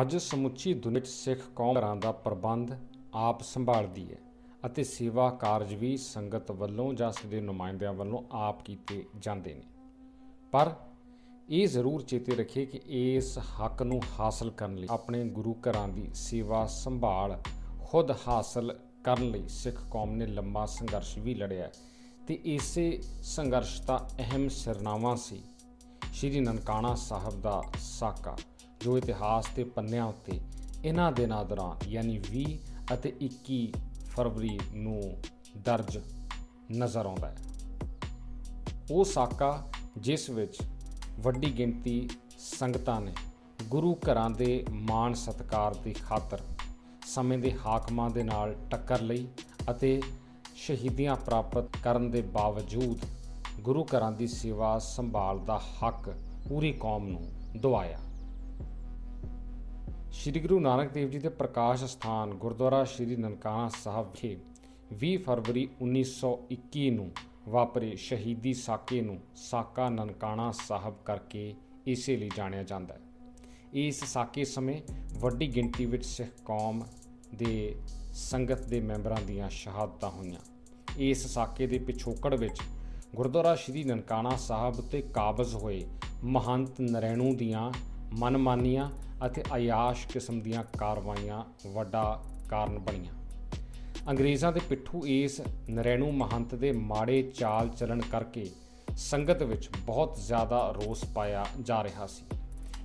ਅੱਜ ਸਮੁੱਚੀ ਦੁਨੀਆ ਵਿੱਚ ਸਿੱਖ ਕੌਮ ਘਰਾਂ ਦਾ ਪ੍ਰਬੰਧ ਆਪ ਸੰਭਾਲਦੀ ਹੈ ਅਤੇ ਸੇਵਾ ਕਾਰਜ ਵੀ ਸੰਗਤ ਵੱਲੋਂ ਜਾਂ ਉਸ ਨੁਮਾਇੰਦਿਆਂ ਵੱਲੋਂ ਆਪ ਕੀਤੇ ਜਾਂਦੇ ਨੇ। ਪਰ ਇਹ ਜ਼ਰੂਰ ਚੇਤੇ ਰੱਖੇ ਕਿ ਇਸ ਹੱਕ ਨੂੰ ਹਾਸਲ ਕਰਨ ਲਈ, ਆਪਣੇ ਗੁਰੂ ਘਰਾਂ ਦੀ ਸੇਵਾ ਸੰਭਾਲ ਖੁਦ ਹਾਸਲ ਕਰਨ ਲਈ ਸਿੱਖ ਕੌਮ ਨੇ ਲੰਮਾ ਸੰਘਰਸ਼ ਵੀ ਲੜਿਆ ਹੈ ਤੇ ਇਸੇ ਸੰਘਰਸ਼ ਦਾ ਅਹਿਮ ਸਿਰਨਾਵਾ ਸੀ। ਸ਼੍ਰੀ ਨਨਕਾਣਾ ਸਾਹਿਬ ਦਾ ਸਾਕਾ। ਜੋ ਇਤਿਹਾਸ ਦੇ ਪੰਨਿਆਂ ਉੱਤੇ ਇਹਨਾਂ ਦਿਨਾਂ ਦੌਰਾਨ, ਯਾਨੀ 20 ਅਤੇ 21 ਫਰਵਰੀ ਨੂੰ ਦਰਜ ਨਜ਼ਰ ਆਉਂਦਾ ਹੈ। ਉਹ ਸਾਕਾ ਜਿਸ ਵਿੱਚ ਵੱਡੀ ਗਿਣਤੀ ਸੰਗਤਾਂ ਨੇ ਗੁਰੂ ਘਰਾਂ ਦੇ ਮਾਣ ਸਤਕਾਰ ਦੀ ਖਾਤਰ ਸਮੇਂ ਦੇ ਹਾਕਮਾਂ ਦੇ ਨਾਲ ਟੱਕਰ ਲਈ ਅਤੇ ਸ਼ਹੀਦੀਆਂ ਪ੍ਰਾਪਤ ਕਰਨ ਦੇ ਬਾਵਜੂਦ ਗੁਰੂ ਘਰਾਂ ਦੀ ਸੇਵਾ ਸੰਭਾਲ ਦਾ ਹੱਕ ਪੂਰੀ ਕੌਮ ਨੂੰ ਦਵਾਇਆ ਸ਼੍ਰੀ ਗੁਰੂ ਨਾਨਕ ਦੇਵ ਜੀ ਦੇ ਪ੍ਰਕਾਸ਼ ਸਥਾਨ ਗੁਰਦੁਆਰਾ ਸ਼੍ਰੀ ਨਨਕਾਣਾ ਸਾਹਿਬ ਵਿਖੇ 20 ਫਰਵਰੀ 1921 ਨੂੰ ਵਾਪਰੇ ਸ਼ਹੀਦੀ ਸਾਕੇ ਨੂੰ ਸਾਕਾ ਨਨਕਾਣਾ ਸਾਹਿਬ ਕਰਕੇ ਇਸੇ ਲਈ ਜਾਣਿਆ ਜਾਂਦਾ ਹੈ। ਇਸ ਸਾਕੇ ਸਮੇਂ ਵੱਡੀ ਗਿਣਤੀ ਵਿੱਚ ਸਿੱਖ ਕੌਮ ਦੇ ਸੰਗਤ ਦੇ ਮੈਂਬਰਾਂ ਦੀਆਂ ਸ਼ਹਾਦਤਾਂ ਹੋਈਆਂ। ਇਸ ਸਾਕੇ ਦੇ ਪਿਛੋਕੜ ਵਿੱਚ ਗੁਰਦੁਆਰਾ ਸ਼੍ਰੀ ਨਨਕਾਣਾ ਸਾਹਿਬ ਤੇ ਕਾਬਜ਼ ਹੋਏ ਮਹੰਤ ਨਰੈਣੂ ਦੀਆਂ ਮਨਮਾਨੀਆਂ ਅਤੇ ਆਯਾਸ਼ ਕਿਸਮ ਦੀਆਂ ਕਾਰਵਾਈਆਂ ਵੱਡਾ ਕਾਰਨ ਬਣੀਆਂ। ਅੰਗਰੇਜ਼ਾਂ ਦੇ ਪਿੱਠੂ ਇਸ ਨਰੈਣੂ ਮਹੰਤ ਦੇ ਮਾੜੇ ਚਾਲ ਚੱਲਣ ਕਰਕੇ ਸੰਗਤ ਵਿੱਚ ਬਹੁਤ ਜ਼ਿਆਦਾ ਰੋਸ ਪਾਇਆ ਜਾ ਰਿਹਾ ਸੀ।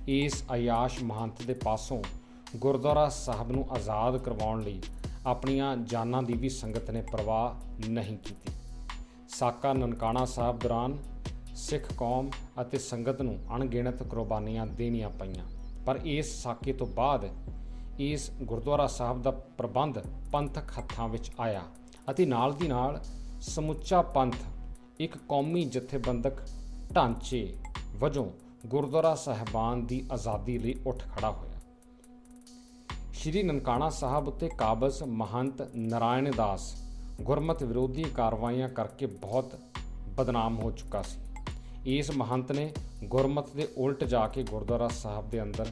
ਇਸ ਆਯਾਸ਼ ਮਹੰਤ ਦੇ ਪਾਸੋਂ ਗੁਰਦੁਆਰਾ ਸਾਹਿਬ ਨੂੰ ਆਜ਼ਾਦ ਕਰਵਾਉਣ ਲਈ ਆਪਣੀਆਂ ਜਾਨਾਂ ਦੀ ਵੀ ਸੰਗਤ ਨੇ ਪਰਵਾਹ ਨਹੀਂ ਕੀਤੀ। ਸਾਕਾ ਨਨਕਾਣਾ ਸਾਹਿਬ ਦੌਰਾਨ ਸਿੱਖ ਕੌਮ ਅਤੇ ਸੰਗਤ ਨੂੰ ਅਣਗਿਣਤ ਕੁਰਬਾਨੀਆਂ ਦੇਣੀਆਂ ਪਈਆਂ। ਪਰ ਇਸ ਸਾਕੇ ਤੋਂ ਬਾਅਦ ਇਸ ਗੁਰਦੁਆਰਾ ਸਾਹਿਬ ਦਾ ਪ੍ਰਬੰਧ ਪੰਥਕ ਹੱਥਾਂ ਵਿੱਚ ਆਇਆ ਅਤੇ ਨਾਲ ਦੀ ਨਾਲ ਸਮੁੱਚਾ ਪੰਥ, ਇੱਕ ਕੌਮੀ ਜਥੇਬੰਦਕ ਢਾਂਚੇ ਵਜੋਂ ਗੁਰਦੁਆਰਾ ਸਾਹਿਬਾਨ ਦੀ ਆਜ਼ਾਦੀ ਲਈ ਉੱਠ ਖੜਾ ਹੋਇਆ। ਸ਼੍ਰੀ ਨਨਕਾਣਾ ਸਾਹਿਬ ਉੱਤੇ ਕਾਬਜ਼ ਮਹੰਤ ਨਾਰਾਇਣ ਦਾਸ ਗੁਰਮਤ ਵਿਰੋਧੀ ਕਾਰਵਾਈਆਂ ਕਰਕੇ ਬਹੁਤ ਬਦਨਾਮ ਹੋ ਚੁੱਕਾ ਸੀ। ਇਸ ਮਹੰਤ ਨੇ ਗੁਰਮਤ ਦੇ ਉਲਟ ਜਾ ਕੇ ਗੁਰਦੁਆਰਾ ਸਾਹਿਬ ਦੇ ਅੰਦਰ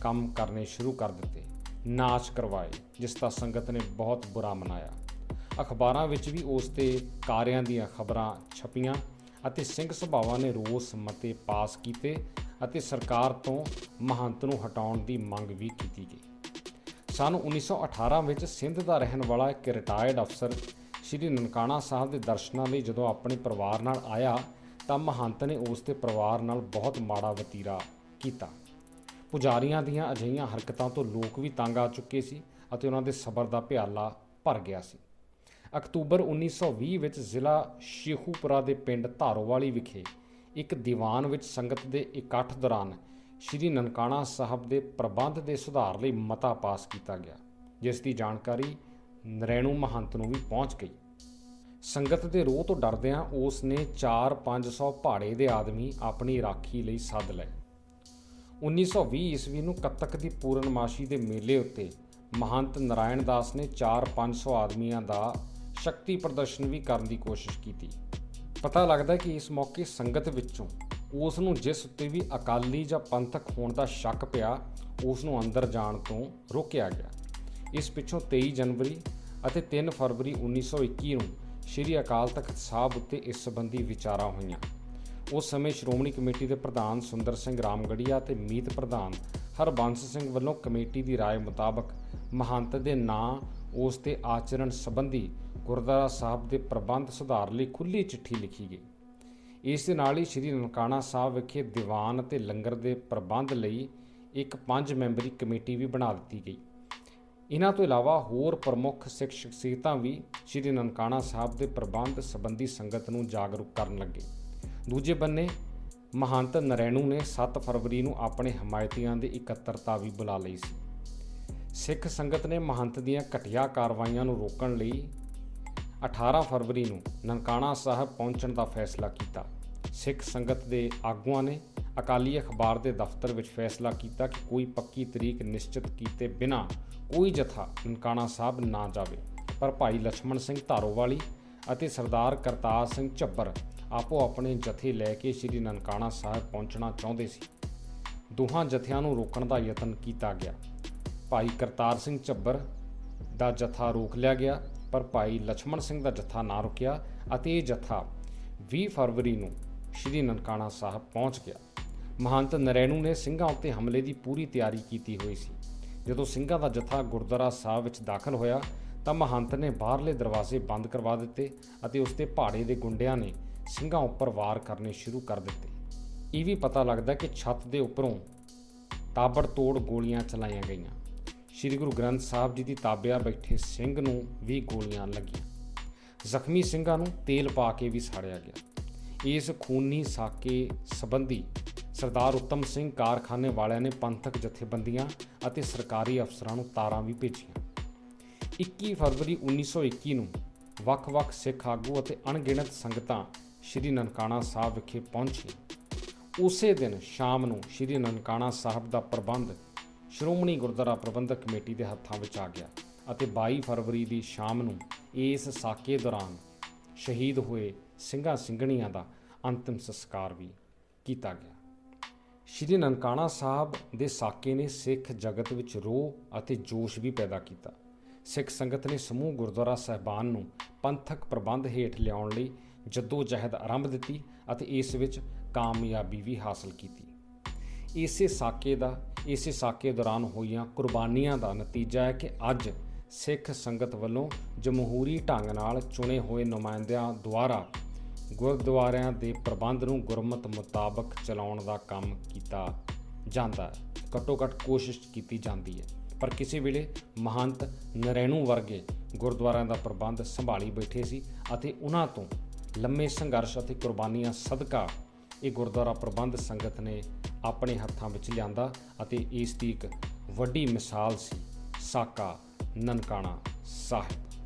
ਕੰਮ ਕਰਨੇ ਸ਼ੁਰੂ ਕਰ ਦਿੱਤੇ ਨਾਚ ਕਰਵਾਏ, ਜਿਸ ਦਾ ਸੰਗਤ ਨੇ ਬਹੁਤ ਬੁਰਾ ਮਨਾਇਆ। ਅਖਬਾਰਾਂ ਵਿੱਚ ਵੀ ਉਸ ਦੇ ਕਾਰਿਆਂ ਦੀਆਂ ਖਬਰਾਂ ਛਪੀਆਂ ਅਤੇ ਸਿੰਘ ਸਭਾਵਾਂ ਨੇ ਰੋਸ ਮਤੇ ਪਾਸ ਕੀਤੇ ਅਤੇ ਸਰਕਾਰ ਤੋਂ ਮਹੰਤ ਨੂੰ ਹਟਾਉਣ ਦੀ ਮੰਗ ਵੀ ਕੀਤੀ ਗਈ। ਸਨ 1918 ਵਿੱਚ ਸਿੰਧ ਦਾ ਰਹਿਣ ਵਾਲਾ ਇੱਕ ਰਿਟਾਇਰਡ ਅਫਸਰ ਸ਼੍ਰੀ ਨਨਕਾਣਾ ਸਾਹਿਬ ਦੇ ਦਰਸ਼ਨਾਂ ਲਈ ਜਦੋਂ ਆਪਣੇ ਪਰਿਵਾਰ ਨਾਲ ਆਇਆ ਤਾਂ ਮਹੰਤ ਨੇ ਉਸ ਦੇ ਪਰਿਵਾਰ ਨਾਲ ਬਹੁਤ ਮਾੜਾ ਵਤੀਰਾ ਕੀਤਾ। ਪੁਜਾਰੀਆਂ ਦੀਆਂ ਅਜਿਹੀਆਂ ਹਰਕਤਾਂ ਤੋਂ ਲੋਕ ਵੀ ਤੰਗ ਆ ਚੁੱਕੇ ਸੀ ਅਤੇ ਉਹਨਾਂ ਦੇ ਸਬਰ ਦਾ ਭਿਆਲਾ ਭਰ ਗਿਆ ਸੀ। ਅਕਤੂਬਰ 1920 ਵਿੱਚ ਜ਼ਿਲ੍ਹਾ ਸ਼ੇਖੂਪੁਰਾ ਦੇ ਪਿੰਡ ਧਾਰੋਵਾਲੀ ਵਿਖੇ ਇੱਕ ਦੀਵਾਨ ਵਿੱਚ ਸੰਗਤ ਦੇ ਇਕੱਠ ਦੌਰਾਨ ਸ਼੍ਰੀ ਨਨਕਾਣਾ ਸਾਹਿਬ ਦੇ ਪ੍ਰਬੰਧ ਦੇ ਸੁਧਾਰ ਲਈ ਮਤਾ ਪਾਸ ਕੀਤਾ ਗਿਆ, ਜਿਸ ਦੀ ਜਾਣਕਾਰੀ ਨਰੈਣੂ ਮਹੰਤ ਨੂੰ ਵੀ ਪਹੁੰਚ ਗਈ। ਸੰਗਤ ਦੇ ਰੋਹ ਤੋਂ ਡਰਦਿਆਂ ਉਸ ਨੇ 4-500 ਪਹਾੜੇ ਦੇ ਆਦਮੀ ਆਪਣੀ ਰਾਖੀ ਲਈ ਸੱਦ ਲਏ। 1920 ਈਸਵੀ ਨੂੰ ਕੱਤਕ ਦੀ ਪੂਰਨਮਾਸ਼ੀ ਦੇ ਮੇਲੇ ਉੱਤੇ ਮਹੰਤ ਨਾਰਾਇਣ ਦਾਸ ਨੇ 4-500 ਆਦਮੀਆਂ ਦਾ ਸ਼ਕਤੀ ਪ੍ਰਦਰਸ਼ਨ ਵੀ ਕਰਨ ਦੀ ਕੋਸ਼ਿਸ਼ ਕੀਤੀ। ਪਤਾ ਲੱਗਦਾ ਕਿ ਇਸ ਮੌਕੇ ਸੰਗਤ ਵਿੱਚੋਂ ਉਸ ਨੂੰ ਜਿਸ ਉੱਤੇ ਵੀ ਅਕਾਲੀ ਜਾਂ ਪੰਥਕ ਹੋਣ ਦਾ ਸ਼ੱਕ ਪਿਆ ਉਸ ਨੂੰ ਅੰਦਰ ਜਾਣ ਤੋਂ ਰੋਕਿਆ ਗਿਆ। ਇਸ ਪਿੱਛੋਂ 23 ਜਨਵਰੀ ਅਤੇ 3 ਫਰਵਰੀ 1921 ਨੂੰ ਸ਼੍ਰੀ ਅਕਾਲ ਤਖਤ ਸਾਹਿਬ ਉੱਤੇ ਇਸ ਸੰਬੰਧੀ ਵਿਚਾਰਾਂ ਹੋਈਆਂ ਉਸ ਸਮੇਂ ਸ਼੍ਰੋਮਣੀ ਕਮੇਟੀ ਦੇ ਪ੍ਰਧਾਨ ਸੁੰਦਰ ਸਿੰਘ ਰਾਮਗੜੀਆ ਤੇ ਮੀਤ ਪ੍ਰਧਾਨ ਹਰਬੰਸ ਸਿੰਘ ਵੱਲੋਂ ਕਮੇਟੀ ਦੀ رائے ਮੁਤਾਬਕ ਮਹੰਤ ਦੇ ਨਾਂ ਉਸ ਤੇ ਆਚਰਣ ਸੰਬੰਧੀ ਗੁਰਦੁਆਰਾ ਸਾਹਿਬ ਦੇ ਪ੍ਰਬੰਧ ਸੁਧਾਰ ਲਈ ਖੁੱਲੀ ਚਿੱਠੀ ਲਿਖੀ ਗਈ ਇਸ ਦੇ ਨਾਲ ਹੀ ਸ਼੍ਰੀ ਨਨਕਾਣਾ ਸਾਹਿਬ ਵਿਖੇ ਦੀਵਾਨ ਅਤੇ ਲੰਗਰ ਦੇ ਪ੍ਰਬੰਧ ਲਈ ਇੱਕ ਪੰਜ ਮੈਂਬਰੀ ਕਮੇਟੀ ਵੀ ਬਣਾ ਦਿੱਤੀ ਗਈ ਇਹਨਾਂ ਤੋਂ ਇਲਾਵਾ ਹੋਰ ਪ੍ਰਮੁੱਖ ਸਿੱਖ ਸ਼ਖਸੀਅਤਾਂ ਵੀ ਸ਼੍ਰੀ ਨਨਕਾਣਾ ਸਾਹਿਬ ਦੇ ਪ੍ਰਬੰਧ ਸੰਬੰਧੀ ਸੰਗਤ ਨੂੰ ਜਾਗਰੂਕ ਕਰਨ ਲੱਗੇ। ਦੂਜੇ ਬੰਨੇ, ਮਹੰਤ ਨਰੈਣੂ ਨੇ 7 ਫਰਵਰੀ ਨੂੰ ਆਪਣੇ ਹਮਾਇਤੀਆਂ ਦੀ ਇਕੱਤਰਤਾ ਵੀ ਬੁਲਾ ਲਈ ਸੀ। ਸਿੱਖ ਸੰਗਤ ਨੇ ਮਹੰਤ ਦੀਆਂ ਘਟੀਆ ਕਾਰਵਾਈਆਂ ਨੂੰ ਰੋਕਣ ਲਈ 18 ਫਰਵਰੀ ਨੂੰ ਨਨਕਾਣਾ ਸਾਹਿਬ ਪਹੁੰਚਣ ਦਾ ਫੈਸਲਾ ਕੀਤਾ। ਸਿੱਖ ਸੰਗਤ ਦੇ ਆਗੂਆਂ ਨੇ ਅਕਾਲੀ ਅਖਬਾਰ ਦੇ ਦਫ਼ਤਰ ਵਿੱਚ ਫੈਸਲਾ ਕੀਤਾ ਕਿ ਕੋਈ ਪੱਕੀ ਤਰੀਕ ਨਿਸ਼ਚਿਤ ਕੀਤੇ ਬਿਨਾ ਕੋਈ ਜਥਾ ਨਨਕਾਣਾ ਸਾਹਿਬ ਨਾ ਜਾਵੇ। ਪਰ ਭਾਈ ਲక్ష్మణ ਸਿੰਘ ਧਾਰੋਵਾਲੀ ਅਤੇ ਸਰਦਾਰ ਕਰਤਾਰ ਸਿੰਘ ਝੱਬਰ ਆਪੋ ਆਪਣੇ ਜਥੇ ਲੈ ਕੇ ਸ੍ਰੀ ਨਨਕਾਣਾ ਸਾਹਿਬ ਪਹੁੰਚਣਾ ਚਾਹੁੰਦੇ ਸੀ। ਦੋਹਾਂ ਜਥਿਆਂ ਨੂੰ ਰੋਕਣ ਦਾ ਯਤਨ ਕੀਤਾ ਗਿਆ। ਭਾਈ ਕਰਤਾਰ ਸਿੰਘ ਝੱਬਰ ਦਾ ਜਥਾ ਰੋਕ ਲਿਆ ਗਿਆ, ਪਰ ਭਾਈ ਲక్ష్మణ ਸਿੰਘ ਦਾ ਜਥਾ ਨਾ ਰੁਕਿਆ ਅਤੇ ਇਹ ਜਥਾ 20 ਫਰਵਰੀ ਨੂੰ ਸ਼੍ਰੀ ਨਨਕਾਣਾ ਸਾਹਿਬ ਪਹੁੰਚ ਗਿਆ। ਮਹੰਤ ਨਰੈਣੂ ਨੇ ਸਿੰਘਾਂ ਉੱਤੇ ਹਮਲੇ ਦੀ ਪੂਰੀ ਤਿਆਰੀ ਕੀਤੀ ਹੋਈ ਸੀ। ਜਦੋਂ ਸਿੰਘਾਂ ਦਾ ਜਥਾ ਗੁਰਦੁਆਰਾ ਸਾਹਿਬ ਵਿੱਚ ਦਾਖਲ ਹੋਇਆ, ਤਾਂ ਮਹੰਤ ਨੇ ਬਾਹਰਲੇ ਦਰਵਾਜ਼ੇ ਬੰਦ ਕਰਵਾ ਦਿੱਤੇ ਅਤੇ ਉਸ ਤੇ ਪਹਾੜੇ ਦੇ ਗੁੰਡਿਆਂ ਨੇ ਸਿੰਘਾਂ ਉੱਪਰ ਵਾਰ ਕਰਨੇ ਸ਼ੁਰੂ ਕਰ ਦਿੱਤੇ। ਇਹ ਵੀ ਪਤਾ ਲੱਗਦਾ ਕਿ ਛੱਤ ਦੇ ਉੱਪਰੋਂ ਤਾਬੜਤੋੜ ਗੋਲੀਆਂ ਚਲਾਈਆਂ ਗਈਆਂ। ਸ੍ਰੀ ਗੁਰੂ ਗ੍ਰੰਥ ਸਾਹਿਬ ਜੀ ਦੀ ਤਾਬਿਆ ਬੈਠੇ ਸਿੰਘ ਨੂੰ ਵੀ ਗੋਲੀਆਂ ਲੱਗੀਆਂ। ਜ਼ਖਮੀ ਸਿੰਘਾਂ ਨੂੰ ਤੇਲ ਪਾ ਕੇ ਵੀ ਸਾੜਿਆ ਗਿਆ। ਇਸ ਖੂਨੀ ਸਾਕੇ ਸੰਬੰਧੀ ਸਰਦਾਰ ਉੱਤਮ ਸਿੰਘ ਕਾਰਖਾਨੇ ਵਾਲਿਆਂ ਨੇ ਪੰਥਕ ਜਥੇਬੰਦੀਆਂ ਅਤੇ ਸਰਕਾਰੀ ਅਫਸਰਾਂ ਨੂੰ ਤਾਰਾਂ ਵੀ ਭੇਜੀਆਂ। 21 ਫਰਵਰੀ 1921 ਨੂੰ ਵੱਖ-ਵੱਖ ਸਿੱਖ ਆਗੂ ਅਤੇ ਅਣਗਿਣਤ ਸੰਗਤਾਂ ਸ੍ਰੀ ਨਨਕਾਣਾ ਸਾਹਿਬ ਵਿਖੇ ਪਹੁੰਚੀਆਂ। ਉਸੇ ਦਿਨ ਸ਼ਾਮ ਨੂੰ ਸ੍ਰੀ ਨਨਕਾਣਾ ਸਾਹਿਬ ਦਾ ਪ੍ਰਬੰਧ ਸ਼੍ਰੋਮਣੀ ਗੁਰਦੁਆਰਾ ਪ੍ਰਬੰਧਕ ਕਮੇਟੀ ਦੇ ਹੱਥਾਂ ਵਿੱਚ ਆ ਗਿਆ ਅਤੇ 22 ਫਰਵਰੀ ਦੀ ਸ਼ਾਮ ਨੂੰ ਇਸ ਸਾਕੇ ਦੌਰਾਨ ਸ਼ਹੀਦ ਹੋਏ ਸਿੰਘਾਂ ਸਿੰਘਣੀਆਂ ਦਾ ਅੰਤਿਮ ਸੰਸਕਾਰ ਵੀ ਕੀਤਾ ਗਿਆ। ਸ਼੍ਰੀ ਨਨਕਾਣਾ ਸਾਹਿਬ ਦੇ ਸਾਕੇ ਨੇ ਸਿੱਖ ਜਗਤ ਵਿੱਚ ਰੋਹ ਅਤੇ ਜੋਸ਼ ਵੀ ਪੈਦਾ ਕੀਤਾ। ਸਿੱਖ ਸੰਗਤ ਨੇ ਸਮੂਹ ਗੁਰਦੁਆਰਾ ਸਹਿਬਾਨ ਨੂੰ ਪੰਥਕ ਪ੍ਰਬੰਧ ਹੇਠ ਲਿਆਉਣ ਲਈ ਜੱਦੋ ਜਹਿਦ ਆਰੰਭ ਦਿੱਤੀ ਅਤੇ ਇਸ ਵਿੱਚ ਕਾਮਯਾਬੀ ਵੀ ਹਾਸਲ ਕੀਤੀ। ਇਸੇ ਸਾਕੇ ਦਾ, ਇਸੇ ਸਾਕੇ ਦੌਰਾਨ ਹੋਈਆਂ ਕੁਰਬਾਨੀਆਂ ਦਾ ਨਤੀਜਾ ਹੈ ਕਿ ਅੱਜ ਸਿੱਖ ਸੰਗਤ ਵੱਲੋਂ ਜਮਹੂਰੀ ਢੰਗ ਨਾਲ ਚੁਣੇ ਹੋਏ ਨੁਮਾਇੰਦਿਆਂ ਦੁਆਰਾ ਗੁਰਦੁਆਰਿਆਂ ਦੇ ਪ੍ਰਬੰਧ ਨੂੰ ਗੁਰਮਤ ਮੁਤਾਬਕ ਚਲਾਉਣ ਦਾ ਕੰਮ ਕੀਤਾ ਜਾਂਦਾ ਹੈ। ਘੱਟੋ ਘੱਟ ਕੋਸ਼ਿਸ਼ ਕੀਤੀ ਜਾਂਦੀ ਹੈ। ਪਰ ਕਿਸੇ ਵੇਲੇ ਮਹੰਤ ਨਰੈਣੂ ਵਰਗੇ ਗੁਰਦੁਆਰਿਆਂ ਦਾ ਪ੍ਰਬੰਧ ਸੰਭਾਲੀ ਬੈਠੇ ਸੀ ਅਤੇ ਉਹਨਾਂ ਤੋਂ ਲੰਮੇ ਸੰਘਰਸ਼ ਅਤੇ ਕੁਰਬਾਨੀਆਂ ਸਦਕਾ ਇਹ ਗੁਰਦੁਆਰਾ ਪ੍ਰਬੰਧ ਸੰਗਤ ਨੇ ਆਪਣੇ ਹੱਥਾਂ ਵਿੱਚ ਲਿਆਂਦਾ ਅਤੇ ਇਸ ਦੀ ਇੱਕ ਵੱਡੀ ਮਿਸਾਲ ਸੀ, ਸਾਕਾ ਨਨਕਾਣਾ ਸਾਹਿਬ।